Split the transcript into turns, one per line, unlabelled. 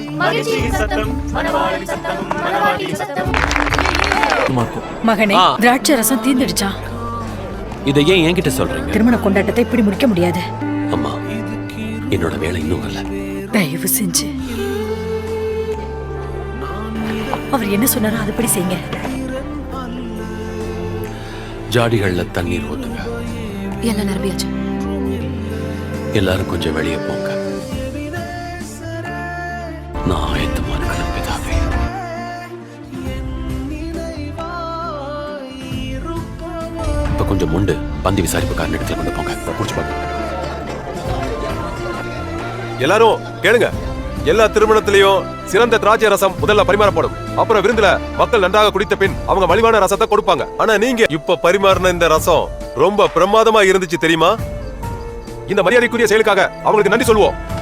சத்தம் மகிழ்ச்சியின் சத்தம் மணவாளின் சத்தம் மணவாட்டியின் சத்தம்.
சும்மா இருக்கும்
மகனே
ஆ.
திராட்சை ரசம் தீந்துடுச்சான்
இதை ஏன் என்கிட்ட சொல்றீங்க?
திருமண கொண்டாட்டத்தை இப்படி முடிக்க முடியாது.
அம்மா என்னோட வேலை இன்னும் வரல.
தயவு செஞ்சு. அவர் என்ன சொன்னாரோ அதுபடி செய்யுங்க.
ஜாடிகள்ல தண்ணீர் ஊத்துங்க.
எல்லாம் நிரம்பியாச்சு.
எல்லாரும் கொஞ்சம் வெளியே போங்க. நான் ஆயத்தமான பிதாவே இப்ப கொஞ்சம் முண்டு பந்தி விசாரிப்புக்காரன் இடத்துல கொண்டு போங்க. குடிச்சு பாருங்க.
எல்லாரும் கேளுங்க. எல்லா திருமணத்திலையும் சிறந்த திராட்சை ரசம் முதல்ல பரிமாறப்படும். அப்புறம் விருந்துல மக்கள் நன்றாக குடித்த பின் அவங்க மலிவான ரசத்தை கொடுப்பாங்க. ஆனா நீங்க இப்ப பரிமாறின இந்த ரசம் ரொம்ப பிரமாதமா இருந்துச்சு தெரியுமா? இந்த மரியாதைக்குரிய செயலுக்காக அவங்களுக்கு நன்றி சொல்லுவோம்.